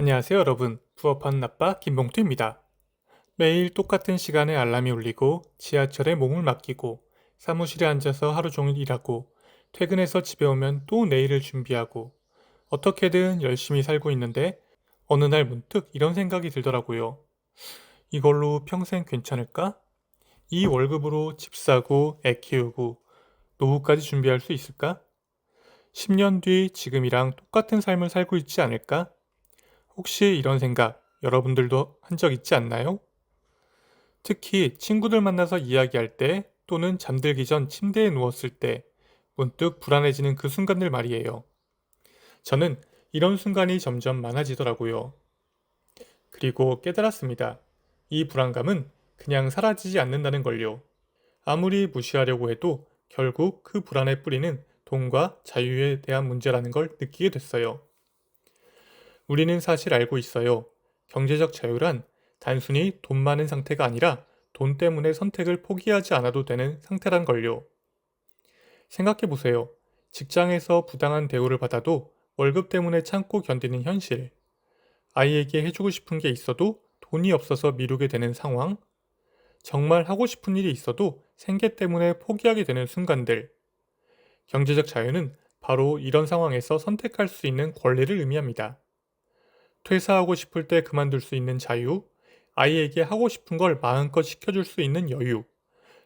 안녕하세요 여러분 부업하는 아빠 김봉투입니다. 매일 똑같은 시간에 알람이 울리고 지하철에 몸을 맡기고 사무실에 앉아서 하루 종일 일하고 퇴근해서 집에 오면 또 내일을 준비하고 어떻게든 열심히 살고 있는데 어느 날 문득 이런 생각이 들더라고요. 이걸로 평생 괜찮을까? 이 월급으로 집 사고 애 키우고 노후까지 준비할 수 있을까? 10년 뒤 지금이랑 똑같은 삶을 살고 있지 않을까? 혹시 이런 생각 여러분들도 한 적 있지 않나요? 특히 친구들 만나서 이야기할 때 또는 잠들기 전 침대에 누웠을 때 문득 불안해지는 그 순간들 말이에요. 저는 이런 순간이 점점 많아지더라고요. 그리고 깨달았습니다. 이 불안감은 그냥 사라지지 않는다는 걸요. 아무리 무시하려고 해도 결국 그 불안의 뿌리는 돈과 자유에 대한 문제라는 걸 느끼게 됐어요. 우리는 사실 알고 있어요. 경제적 자유란 단순히 돈 많은 상태가 아니라 돈 때문에 선택을 포기하지 않아도 되는 상태란 걸요. 생각해 보세요. 직장에서 부당한 대우를 받아도 월급 때문에 참고 견디는 현실. 아이에게 해주고 싶은 게 있어도 돈이 없어서 미루게 되는 상황. 정말 하고 싶은 일이 있어도 생계 때문에 포기하게 되는 순간들. 경제적 자유는 바로 이런 상황에서 선택할 수 있는 권리를 의미합니다. 퇴사하고 싶을 때 그만둘 수 있는 자유, 아이에게 하고 싶은 걸 마음껏 시켜줄 수 있는 여유,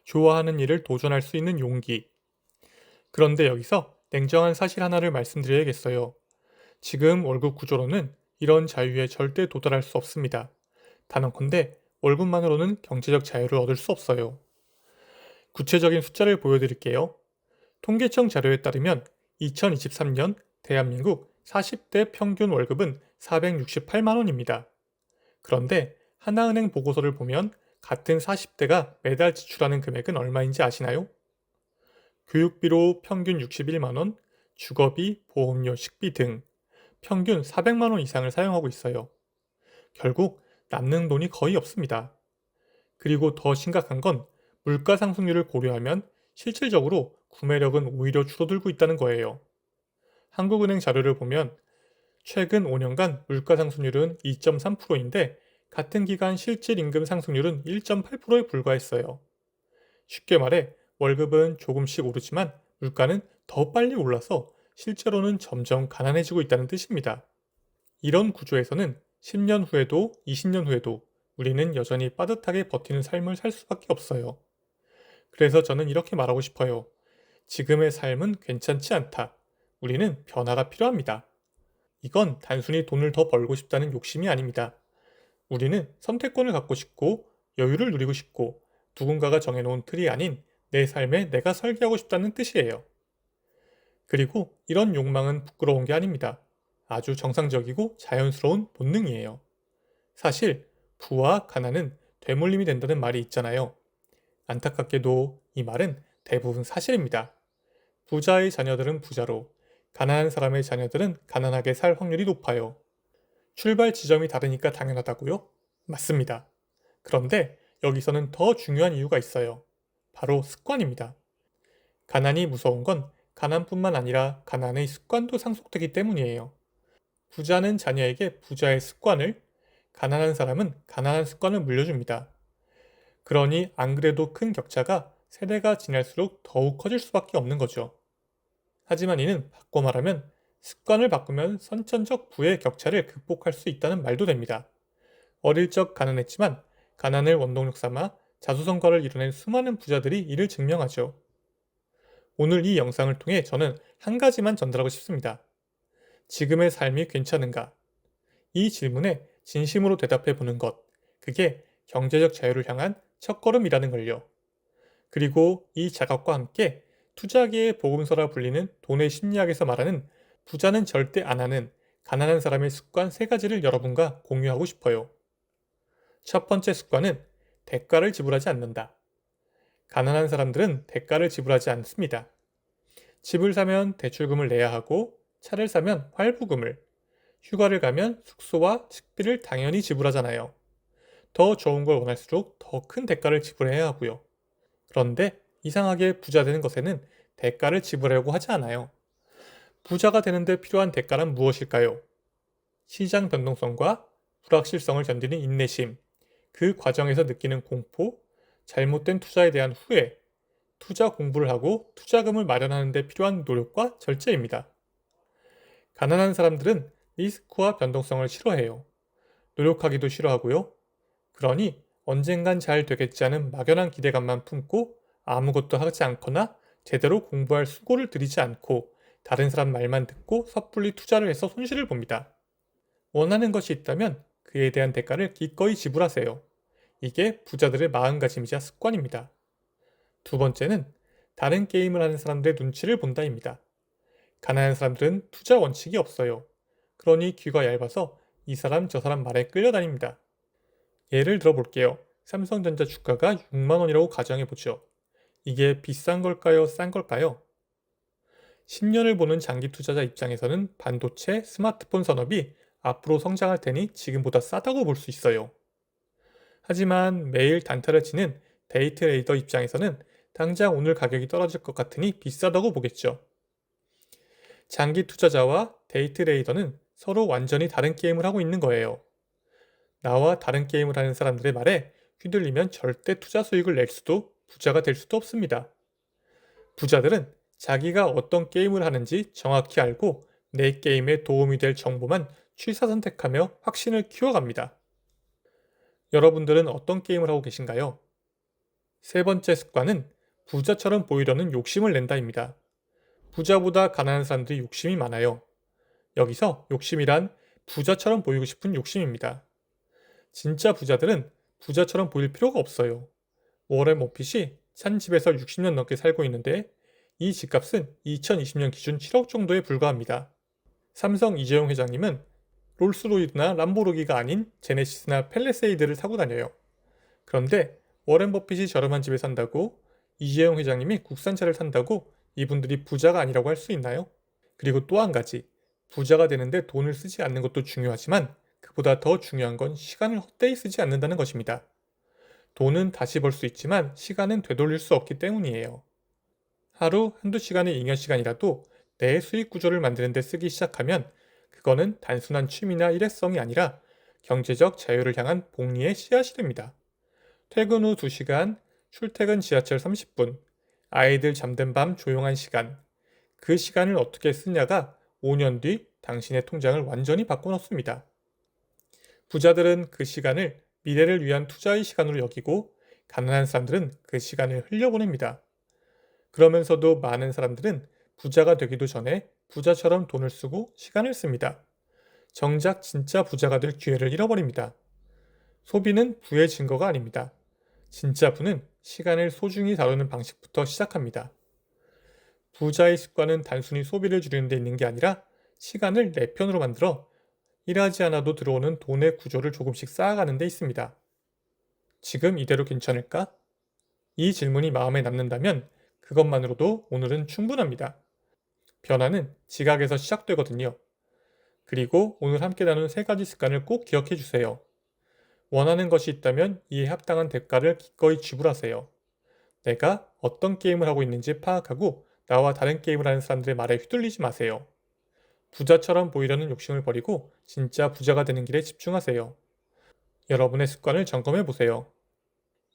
좋아하는 일을 도전할 수 있는 용기. 그런데 여기서 냉정한 사실 하나를 말씀드려야겠어요. 지금 월급 구조로는 이런 자유에 절대 도달할 수 없습니다. 단언컨대 월급만으로는 경제적 자유를 얻을 수 없어요. 구체적인 숫자를 보여드릴게요. 통계청 자료에 따르면 2023년 대한민국 40대 평균 월급은 468만 원입니다. 그런데 하나은행 보고서를 보면 같은 40대가 매달 지출하는 금액은 얼마인지 아시나요? 교육비로 평균 61만 원, 주거비, 보험료, 식비 등 평균 400만 원 이상을 사용하고 있어요. 결국 남는 돈이 거의 없습니다. 그리고 더 심각한 건 물가 상승률을 고려하면 실질적으로 구매력은 오히려 줄어들고 있다는 거예요. 한국은행 자료를 보면 최근 5년간 물가 상승률은 2.3%인데 같은 기간 실질 임금 상승률은 1.8%에 불과했어요. 쉽게 말해 월급은 조금씩 오르지만 물가는 더 빨리 올라서 실제로는 점점 가난해지고 있다는 뜻입니다. 이런 구조에서는 10년 후에도 20년 후에도 우리는 여전히 빠듯하게 버티는 삶을 살 수밖에 없어요. 그래서 저는 이렇게 말하고 싶어요. 지금의 삶은 괜찮지 않다. 우리는 변화가 필요합니다. 이건 단순히 돈을 더 벌고 싶다는 욕심이 아닙니다. 우리는 선택권을 갖고 싶고 여유를 누리고 싶고 누군가가 정해놓은 틀이 아닌 내 삶에 내가 설계하고 싶다는 뜻이에요. 그리고 이런 욕망은 부끄러운 게 아닙니다. 아주 정상적이고 자연스러운 본능이에요. 사실 부와 가난은 되물림이 된다는 말이 있잖아요. 안타깝게도 이 말은 대부분 사실입니다. 부자의 자녀들은 부자로, 가난한 사람의 자녀들은 가난하게 살 확률이 높아요. 출발 지점이 다르니까 당연하다고요? 맞습니다. 그런데 여기서는 더 중요한 이유가 있어요. 바로 습관입니다. 가난이 무서운 건 가난뿐만 아니라 가난의 습관도 상속되기 때문이에요. 부자는 자녀에게 부자의 습관을, 가난한 사람은 가난한 습관을 물려줍니다. 그러니 안 그래도 큰 격차가 세대가 지날수록 더욱 커질 수밖에 없는 거죠. 하지만 이는 바꿔 말하면 습관을 바꾸면 선천적 부의 격차를 극복할 수 있다는 말도 됩니다. 어릴 적 가난했지만 가난을 원동력 삼아 자수성가를 이뤄낸 수많은 부자들이 이를 증명하죠. 오늘 이 영상을 통해 저는 한 가지만 전달하고 싶습니다. 지금의 삶이 괜찮은가? 이 질문에 진심으로 대답해 보는 것. 그게 경제적 자유를 향한 첫걸음이라는 걸요. 그리고 이 자각과 함께 투자계의 보금서라 불리는 돈의 심리학에서 말하는 부자는 절대 안 하는 가난한 사람의 습관 세 가지를 여러분과 공유하고 싶어요. 첫 번째 습관은 대가를 지불하지 않는다. 가난한 사람들은 대가를 지불하지 않습니다. 집을 사면 대출금을 내야 하고 차를 사면 활부금을, 휴가를 가면 숙소와 식비를 당연히 지불하잖아요. 더 좋은 걸 원할수록 더 큰 대가를 지불해야 하고요. 그런데 이상하게 부자 되는 것에는 대가를 지불하려고 하지 않아요. 부자가 되는데 필요한 대가란 무엇일까요? 시장 변동성과 불확실성을 견디는 인내심, 그 과정에서 느끼는 공포, 잘못된 투자에 대한 후회, 투자 공부를 하고 투자금을 마련하는 데 필요한 노력과 절제입니다. 가난한 사람들은 리스크와 변동성을 싫어해요. 노력하기도 싫어하고요. 그러니 언젠간 잘 되겠지 하는 막연한 기대감만 품고 아무것도 하지 않거나 제대로 공부할 수고를 들이지 않고 다른 사람 말만 듣고 섣불리 투자를 해서 손실을 봅니다. 원하는 것이 있다면 그에 대한 대가를 기꺼이 지불하세요. 이게 부자들의 마음가짐이자 습관입니다. 두 번째는 다른 게임을 하는 사람들의 눈치를 본다입니다. 가난한 사람들은 투자 원칙이 없어요. 그러니 귀가 얇아서 이 사람 저 사람 말에 끌려다닙니다. 예를 들어 볼게요. 삼성전자 주가가 6만원이라고 가정해 보죠. 이게 비싼 걸까요? 싼 걸까요? 10년을 보는 장기 투자자 입장에서는 반도체, 스마트폰 산업이 앞으로 성장할 테니 지금보다 싸다고 볼 수 있어요. 하지만 매일 단타를 치는 데이 트레이더 입장에서는 당장 오늘 가격이 떨어질 것 같으니 비싸다고 보겠죠. 장기 투자자와 데이 트레이더는 서로 완전히 다른 게임을 하고 있는 거예요. 나와 다른 게임을 하는 사람들의 말에 휘둘리면 절대 투자 수익을 낼 수도 부자가 될 수도 없습니다. 부자들은 자기가 어떤 게임을 하는지 정확히 알고 내 게임에 도움이 될 정보만 취사 선택하며 확신을 키워갑니다. 여러분들은 어떤 게임을 하고 계신가요? 세 번째 습관은 부자처럼 보이려는 욕심을 낸다입니다. 부자보다 가난한 사람들이 욕심이 많아요. 여기서 욕심이란 부자처럼 보이고 싶은 욕심입니다. 진짜 부자들은 부자처럼 보일 필요가 없어요. 워렌 머핏이 산 집에서 60년 넘게 살고 있는데 이 집값은 2020년 기준 7억 정도에 불과합니다. 삼성 이재용 회장님은 롤스로이드나 람보르기가 아닌 제네시스나 펠레세이드를 타고 다녀요. 그런데 워렌 버핏이 저렴한 집에 산다고 이재용 회장님이 국산차를 탄다고 이분들이 부자가 아니라고 할 수 있나요? 그리고 또 한 가지 부자가 되는데 돈을 쓰지 않는 것도 중요하지만 그보다 더 중요한 건 시간을 헛되이 쓰지 않는다는 것입니다. 돈은 다시 벌 수 있지만 시간은 되돌릴 수 없기 때문이에요. 하루 한두 시간의 잉여 시간이라도 내 수익 구조를 만드는 데 쓰기 시작하면 그거는 단순한 취미나 일회성이 아니라 경제적 자유를 향한 복리의 씨앗이 됩니다. 퇴근 후 2시간, 출퇴근 지하철 30분, 아이들 잠든 밤 조용한 시간. 그 시간을 어떻게 쓰냐가 5년 뒤 당신의 통장을 완전히 바꿔놓습니다. 부자들은 그 시간을 미래를 위한 투자의 시간으로 여기고 가난한 사람들은 그 시간을 흘려보냅니다. 그러면서도 많은 사람들은 부자가 되기도 전에 부자처럼 돈을 쓰고 시간을 씁니다. 정작 진짜 부자가 될 기회를 잃어버립니다. 소비는 부의 증거가 아닙니다. 진짜 부는 시간을 소중히 다루는 방식부터 시작합니다. 부자의 습관은 단순히 소비를 줄이는 데 있는 게 아니라 시간을 내 편으로 만들어 일하지 않아도 들어오는 돈의 구조를 조금씩 쌓아가는 데 있습니다. 지금 이대로 괜찮을까? 이 질문이 마음에 남는다면 그것만으로도 오늘은 충분합니다. 변화는 지각에서 시작되거든요. 그리고 오늘 함께 나눈 세 가지 습관을 꼭 기억해 주세요. 원하는 것이 있다면 이에 합당한 대가를 기꺼이 지불하세요. 내가 어떤 게임을 하고 있는지 파악하고 나와 다른 게임을 하는 사람들의 말에 휘둘리지 마세요. 부자처럼 보이려는 욕심을 버리고 진짜 부자가 되는 길에 집중하세요. 여러분의 습관을 점검해 보세요.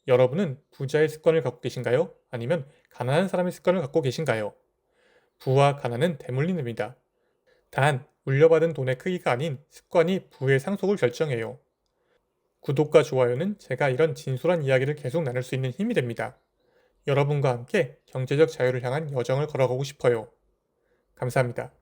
여러분은 부자의 습관을 갖고 계신가요? 아니면 가난한 사람의 습관을 갖고 계신가요? 부와 가난은 대물림입니다. 단, 물려받은 돈의 크기가 아닌 습관이 부의 상속을 결정해요. 구독과 좋아요는 제가 이런 진솔한 이야기를 계속 나눌 수 있는 힘이 됩니다. 여러분과 함께 경제적 자유를 향한 여정을 걸어가고 싶어요. 감사합니다.